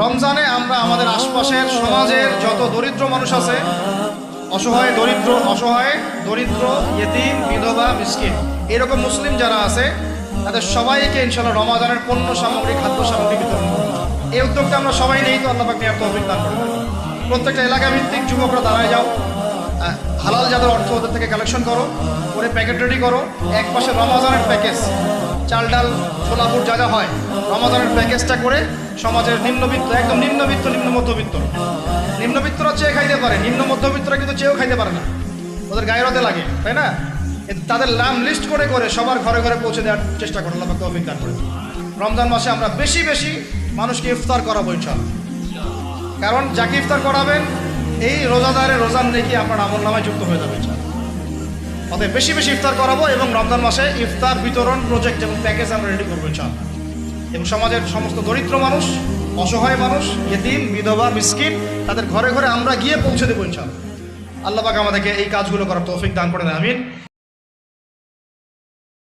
রমজানে আমরা আমাদের আশপাশের সমাজের যত দরিদ্র মানুষ আছে, অসহায়, দরিদ্র অসহায়, দরিদ্র, ইয়েতিম, বিধবা, মিসকিন, এরকম মুসলিম যারা আছে, তাদের সবাইকে ইনশাল্লাহ রমাজানের পণ্য সামগ্রী, খাদ্য সামগ্রী বিতরণ করব। এই উদ্যোগটা আমরা সবাই নেই তো আল্লাহ পাক নেওয়ার তৌফিক দান করে প্রত্যেকটা এলাকা ভিত্তিক যুবকরা দাঁড়ায় যাও হালাল যাদের অর্থ ওদের থেকে কালেকশন করো, করে প্যাকেট রেডি করো এক পাশে রমাজানের প্যাকেজ চাল ডাল ছোলাপুর যা যা হয় রমাজানের প্যাকেজটা করে সমাজের নিম্নবিত্ত, একদম নিম্নবিত্ত, নিম্ন মধ্যবিত্ত। নিম্নবিত্তরা চেয়ে খাইতে পারে, নিম্ন মধ্যবিত্তরা কিন্তু চেয়েও খাইতে পারে না। ওদের হতে লাগে, তাই না? তাদের নাম লিস্ট করে করে সবার ঘরে ঘরে পৌঁছে দেওয়ার চেষ্টা করো আল্লাহ তৌফিক করে। রমজান মাসে আমরা বেশি বেশি মানুষকে ইফতার করাবো, ইনশাআল্লাহ। কারণ যাকে ইফতার করাবেন, এই রোজাদারের রোজার নেকি আপনার আমল নামায় যুক্ত হয়ে যাবে, ইনশাআল্লাহ। অতএব বেশি বেশি ইফতার করাবো এবং রমজান মাসে ইফতার বিতরণ প্রজেক্ট এবং প্যাকেজ আমরা রেডি করব ইনশাআল্লাহ। এবং সমাজের সমস্ত দরিদ্র মানুষ, অসহায় মানুষ এদিন বিধবা মিসকিন তাদের ঘরে ঘরে আমরা গিয়ে পৌঁছে দেবো ইনশাআল্লাহ। আল্লাহ পাক আমাদেরকে এই কাজগুলো করার তৌফিক দান করে দেয় আমিন।